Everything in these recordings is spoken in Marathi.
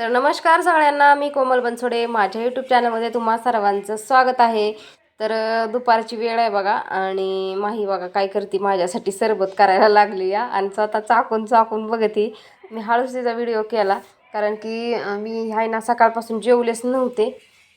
तर नमस्कार सगळ्यांना मी कोमल बनसोडे. माझ्या यूट्यूब चॅनलमध्ये तुम्हा सर्वांचं स्वागत आहे. तर दुपारची वेळ आहे बघा आणि माही बघा काय करते माझ्यासाठी सरबत करायला लागली या. आणि स्वतः चाकून चाकून बघते. मी हळूच तिचा व्हिडिओ केला. कारण की मी आहे ना सकाळपासून जेवलेच नव्हते.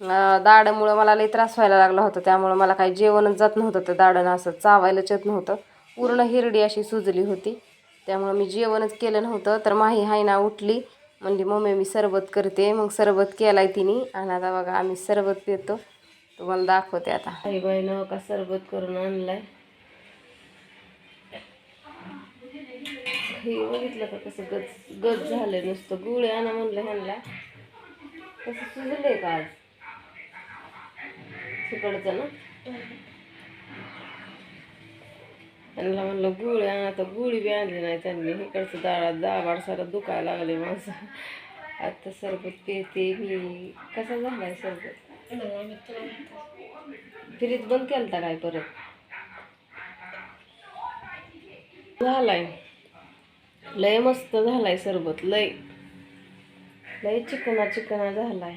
अ, दाडामुळं मला लई त्रास व्हायला लागला होता. त्यामुळं मला काही जेवणच जात नव्हतं. तर दाडनं असं चावायलाच येत नव्हतं. पूर्ण हिरडी अशी सुजली होती. त्यामुळं मी जेवणच केलं नव्हतं. तर माही हाय ना उठली. म्हणली मम्मी मी सरबत करते. मग सरबत केलाय तिने. आणि आता बघा आम्ही सरबत पितो. तुम्हाला दाखवते आता. आई बाईनं का सरबत करून आणलाय? हे बघितलं का कसं गज गज झालंय नुसतं. गुळे आणा म्हणलं ह्यांना. कसं सुजलंय का आज? तिकडचं ना? त्यांना म्हणलं गुळ आणा तर गुळी बी आणली नाही त्यांनी इकडचं डाळा दाबाड सारा दुखायला लागले माझं आता सरबत पिते मी कसा झालाय सरबत फ्रीज बंद केलता काय परत झालाय लय मस्त झालाय सरबत लय लय चिकना चिकना झालाय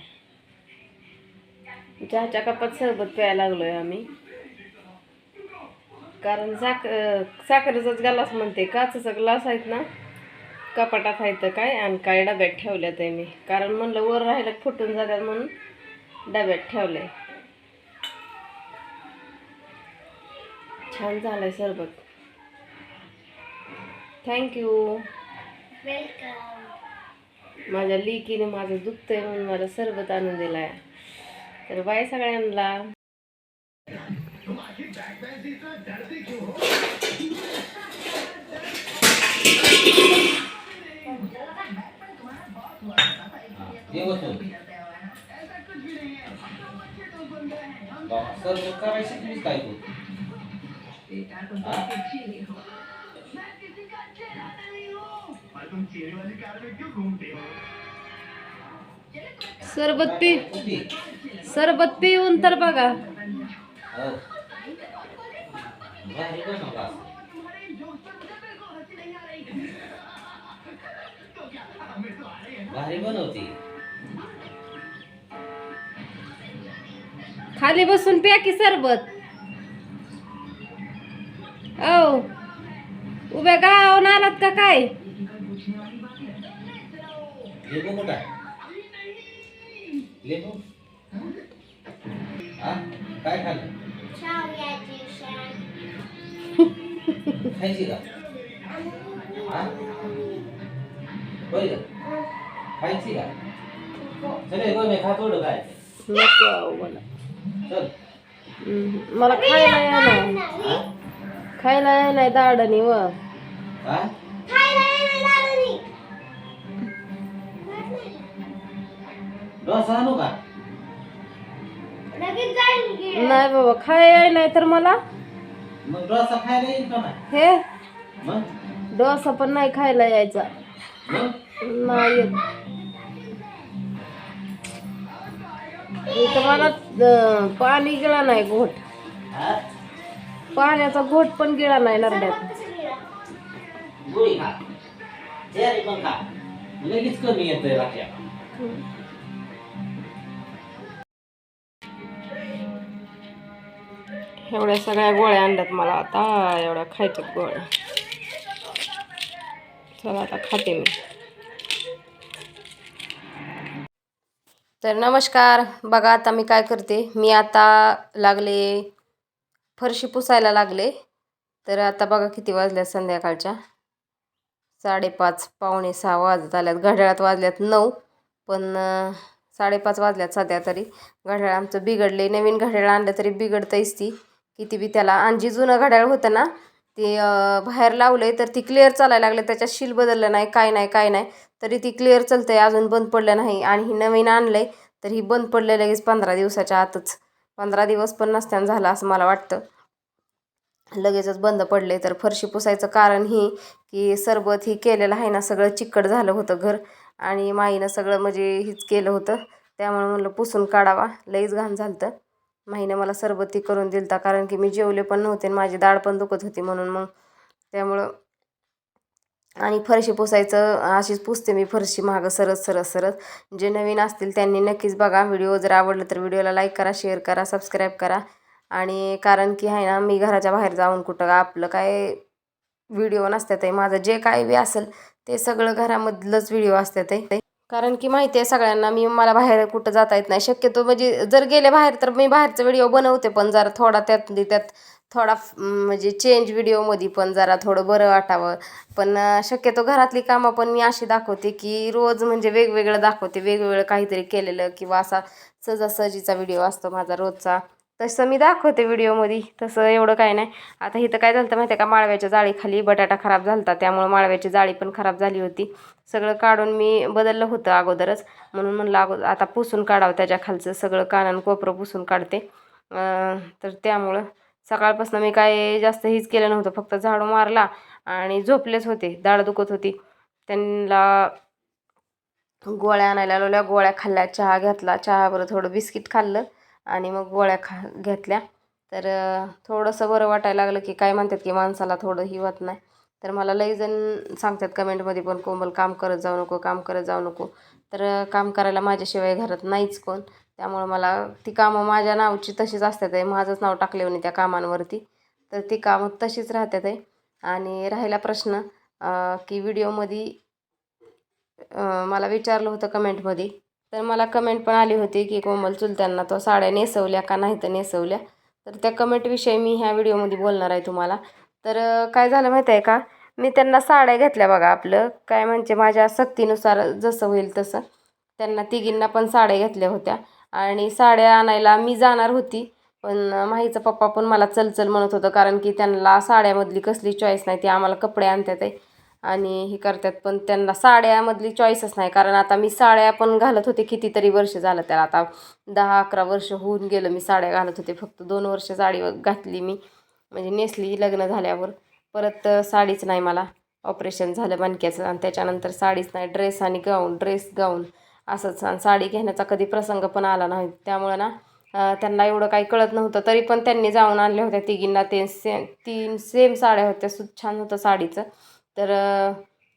चहाच्या कपात सरबत प्यायला लागलोय आम्ही कारण साख साखरेचाच ग्लास म्हणते काचेचा ग्लास आहेत ना कपाटात आहेत काय? आणि काय डब्यात ठेवल्यात आहे मी. कारण म्हणलं वर राहिलं फुटून जातात म्हणून डब्यात ठेवलंय. छान झालंय सरबत. थँक्यू माझ्या लिकीने माझं दुखतंय म्हणून मला सरबत आणून दिलाय. तर बाय सगळ्यांना. करायला शिकलीस काय तू हा? सरबत पी? सरबत पिऊन तर बघा हो. भारी बनवते खाली बसून प्या की सरबत? औ. उभ्या गावाहून आलात का काय? हा? काय खायची का? हा? खायची का? चल गो मी खात काय. नको मला मला खायला या नाही हा? खायला या नाही दाडणी व नाही बाबा खाय याय नाही तर मला. हे? मग? डोसा पण नाही खायला यायचा. नाही मला पाणी गिळा नाही घोट. पाण्याचा घोट पण गिळा नाही नरड्यात. लगेच कमी एवढ्या सगळ्या गोळ्या आणल्यात मला आता. एवढ्या खायच्यात गोळ्या. चला आता खाते मी. तर नमस्कार. बघा आता मी काय करते. मी आता लागले फरशी पुसायला लागले. तर आता बघा किती वाजल्यात संध्याकाळच्या. साडेपाच पावणे सहा वाजत आल्यात. घड्याळात वाजल्यात नऊ पण साडेपाच वाजल्यात सध्या तरी. घड्याळ आमचं बिघडले नवीन घड्याळ आणलं तरी बिघडतंयच ती. किती बी त्याला आणि जी जुनं घड्याळ होतं ना ते बाहेर लावलंय तर ती क्लिअर चालायला लागले. त्याच्यात शील बदललं नाही काय नाही काय नाही. तरी ती क्लिअर चालतंय. अजून बंद पडलं नाही. आणि ही नवीन आणलंय. तर ही बंद पडले लगेच पंधरा दिवसाच्या आतच. पंधरा दिवस पण नसत्यानं झालं असं मला वाटतं. लगेचच बंद पडले तर फरशी पुसायचं कारण ही की सरबत ही केलेलं आहे ना सगळं चिकट झालं होतं घर आणि माईनं सगळं म्हणजे हीच केलं होतं. त्यामुळे म्हणलं पुसून काढावा. लईच घाण झालं तर माईनं मला सरबती करून दिलता कारण की मी जेवले पण नव्हते आणि माझी दाढ पण दुखत होती म्हणून मग त्यामुळं आणि फरशी पुसायचं अशीच पुसते मी फरशी मागं सरत सरत सरत जे नवीन असतील त्यांनी नक्कीच बघा व्हिडिओ. जर आवडलं तर व्हिडिओला लाईक करा शेअर करा सबस्क्राईब करा. आणि कारण की आहे ना मी घराच्या बाहेर जाऊन कुठं आपलं काय व्हिडिओ नसतात आहे माझं जे काय बी असेल ते सगळं घरामधलंच व्हिडिओ असतात आहे कारण की माहिती आहे सगळ्यांना मी मला बाहेर कुठं जाता येत नाही. शक्यतो म्हणजे जर गेले बाहेर तर मी बाहेरचं व्हिडिओ बनवते पण जरा थोडा त्यात म्हणजे त्यात थोडा म्हणजे चेंज व्हिडिओमध्ये पण जरा थोडं बरं वाटावं. पण शक्यतो घरातली कामं पण मी अशी दाखवते की रोज म्हणजे वेगवेगळं दाखवते वेगवेगळं काहीतरी केलेलं किंवा असा सहजासहजीचा व्हिडिओ असतो माझा रोजचा. तसं मी दाखवते व्हिडिओमध्ये. तसं एवढं काय नाही. आता इथं काय झालं माहिती आहे का? माळव्याच्या जाळीखाली बटाटा खराब झाला होता त्यामुळं माळव्याची जाळी पण खराब झाली होती. सगळं काढून मी बदललं होतं अगोदरच. म्हणून म्हणलं अगो आता पुसून काढावं त्याच्या खालचं. सगळं कानान कोपरं पुसून काढते. तर त्यामुळं सकाळपासून मी काय जास्त हेच केलं नव्हतं. फक्त झाडू मारला आणि झोपलेच होते. दाढ दुखत होती. त्यांना गोळ्या आणायला लावल्या. गोळ्या खाल्ल्या. चहा घेतला. चहाबरोबर थोडं बिस्किट खाल्लं. आणि मग गोळ्या खा घेतल्या. तर थोडंसं बरं वाटायला लागलं की काय म्हणतात की माणसाला थोडं हिवत होत नाही. तर मला लई जण सांगतात कमेंटमध्ये पण कोमल काम करत जाऊ नको काम करत जाऊ नको. तर काम करायला माझ्याशिवाय घरात नाहीच कोण. त्यामुळं मला ती कामं माझ्या नावची तशीच असतात आहे. माझंच नाव टाकले म्हणे त्या कामांवरती. तर ती कामं तशीच राहतात आहे. आणि राहिला प्रश्न की व्हिडिओमध्ये मला विचारलं होतं कमेंटमध्ये तर मला कमेंट पण आली होती की कोमल चुलत्यांना तो साड्या नेसवल्या का नाही तर नेसवल्या. तर त्या कमेंटविषयी मी ह्या व्हिडिओमध्ये बोलणार आहे तुम्हाला. तर काय झालं माहीत आहे का? मी त्यांना साड्या घेतल्या बघा आपलं. काय म्हणजे माझ्या सक्तीनुसार जसं होईल तसं. त्यांना तिघींना पण साड्या घेतल्या होत्या. आणि साड्या आणायला मी जाणार होती. पण माहीचा पप्पा पण मला चलचल म्हणत होतं कारण की त्यांना साड्यामधली कसली चॉईस नाही. ती आम्हाला कपडे आणतात आहे आणि हे करतात पण त्यांना साड्यामधली चॉईसच नाही. कारण आता मी साड्या पण घालत होते कितीतरी वर्ष झालं त्याला. आता दहा अकरा वर्ष होऊन गेलं मी साड्या घालत होते. फक्त दोन वर्ष साडी घातली मी. म्हणजे नेसली लग्न झाल्यावर. परत साडीच नाही मला. ऑपरेशन झालं मणक्याचं आणि त्याच्यानंतर साडीच नाही. ड्रेस आणि गाऊन ड्रेस गाऊन असंच. आणि साडी घेण्याचा कधी प्रसंग पण आला नाही. त्यामुळं ना त्यांना एवढं काही कळत नव्हतं. तरी पण त्यांनी जाऊन आणल्या होत्या तिघींना. ते सेम तीन सेम साड्या होत्या. सु छान होतं साडीचं. तर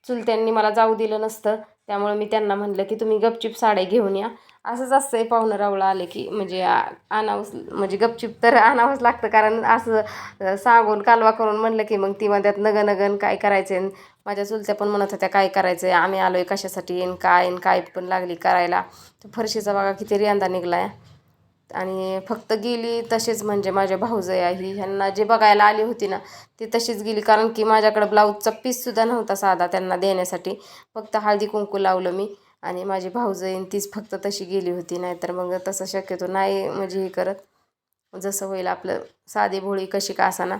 चुलत्यांनी मला जाऊ दिलं नसतं. त्यामुळे मी त्यांना म्हणलं की तुम्ही गपचिप साड्या घेऊन या. असंच असतं पाहुणं रावळं आले की म्हणजे आणावंच म्हणजे गपचिप तर आणावंच लागतं. कारण असं सांगून कालवा करून म्हणलं की मग ती म्हणतात नगन नगन काय करायचं माझ्या चुलत्या पण म्हणत होत्या काय करायचं आहे आम्ही आलो आहे कशासाठी? येईन काय येईन? काय पण लागली करायला. तर फरशीचा बघा किती रियांदा निघला आहे आणि फक्त गेली तसेच म्हणजे माझ्या भाऊजय ही. ह्यांना जे बघायला आली होती ना ती तशीच गेली. कारण की माझ्याकडं ब्लाऊजचा पीससुद्धा नव्हता साधा त्यांना देण्यासाठी. फक्त हळदी कुंकू लावलं मी आणि माझी भाऊजईन तीच फक्त तशी गेली होती. नाहीतर मग तसं शक्यतो नाही म्हणजे हे करत. जसं होईल आपलं साधी भोळी कशी का असाना.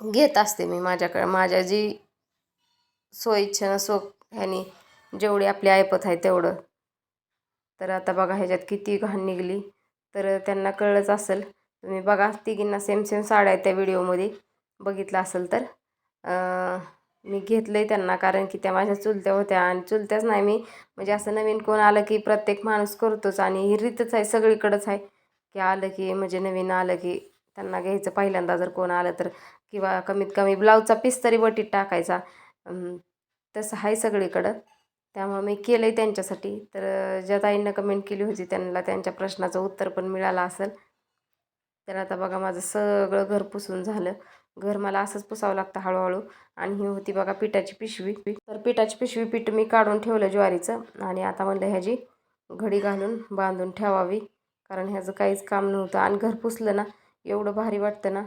घेत असते मी माझ्याकडं. माझ्या जी स्वइच्छेनं सो ह्यानी जेवढी आपली ऐपत आहे तेवढं. तर आता बघा ह्याच्यात किती घाण निघली. तर त्यांना कळलंच असेल. तुम्ही बघा तिघींना सेम सेम साड्या आहेत त्या व्हिडिओमध्ये. बघितलं असेल तर. मी घेतलं आहे त्यांना कारण की त्या माझ्या चुलत्या होत्या आणि चुलत्याच नाही मी. म्हणजे असं नवीन कोण आलं की प्रत्येक माणूस करतोच आणि ही रीतच आहे सगळीकडंच आहे. की आलं की म्हणजे नवीन आलं की त्यांना घ्यायचं पहिल्यांदा जर कोण आलं तर. किंवा कमीत कमी ब्लाऊजचा पीस तरी वटीत टाकायचा. तसं आहे सगळीकडं. त्यामुळं मी केलं आहे त्यांच्यासाठी. तर ज्या ताईंना कमेंट केली होती त्यांना त्यांच्या प्रश्नाचं उत्तर पण मिळालं असेल. तर आता बघा माझं सगळं घर पुसून झालं. घर मला असंच पुसावं लागतं हळूहळू. आणि ही होती बघा पिठाची पिशवी. तर पिठाची पिशवी पीठ मी काढून ठेवलं ज्वारीचं. आणि आता म्हणलं ह्याची घडी घालून बांधून ठेवावी. कारण ह्याचं काहीच काम नव्हतं. आणि घर पुसलं ना एवढं भारी वाटतं ना.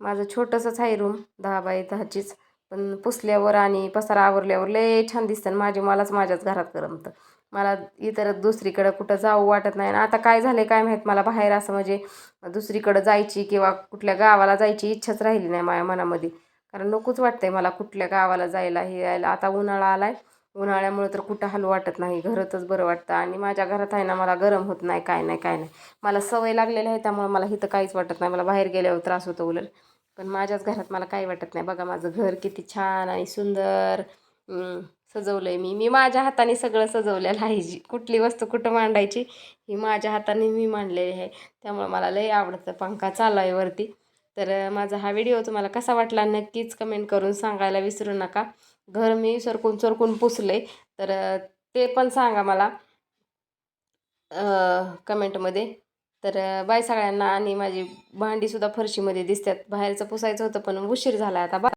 माझं छोटंसंच आहे रूम दहा बाय दहाचीच. पण पुसल्यावर आणि पसारा आवरल्यावर लय छान दिसतं आणि माझे मलाच माझ्याच घरात करमतं. मला इतर दुसरीकडं कुठं जाऊ वाटत नाही आणि आता काय झालं काय माहीत मला बाहेर असं म्हणजे दुसरीकडं जायची किंवा कुठल्या गावाला जायची इच्छाच राहिली नाही माझ्या मनामध्ये. कारण नकोच वाटतंय मला कुठल्या गावाला जायला हे यायला. आता उन्हाळा आलाय. उन्हाळ्यामुळे तर कुठं हलू वाटत नाही. घरातच बरं वाटतं. आणि माझ्या घरात आहे ना मला गरम होत नाही काय नाही काय नाही. मला सवय लागलेली आहे त्यामुळे मला इथं काहीच वाटत नाही. मला बाहेर गेल्यावर त्रास होतो उलट. पण माझ्याच घरात मला काही वाटत नाही. बघा माझं घर किती छान आणि सुंदर. सजवलं आहे मी. मी माझ्या हाताने सगळं सजवलेलं आहे. जी कुठली वस्तू कुठं मांडायची ही माझ्या हाताने मी मांडलेली आहे. त्यामुळे मला लई आवडतं पंखा चालू आहे वरती. तर माझा हा व्हिडिओ तुम्हाला कसा वाटला नक्कीच कमेंट करून सांगायला विसरू नका. घर मी सरकून सरकून पुसले तर ते पण सांगा मला कमेंटमध्ये. तर बाय सगळ्यांना आणि माझी भांडीसुद्धा फरशीमध्ये दिसतात. बाहेरचं पुसायचं होतं पण उशीर झाला आता. बा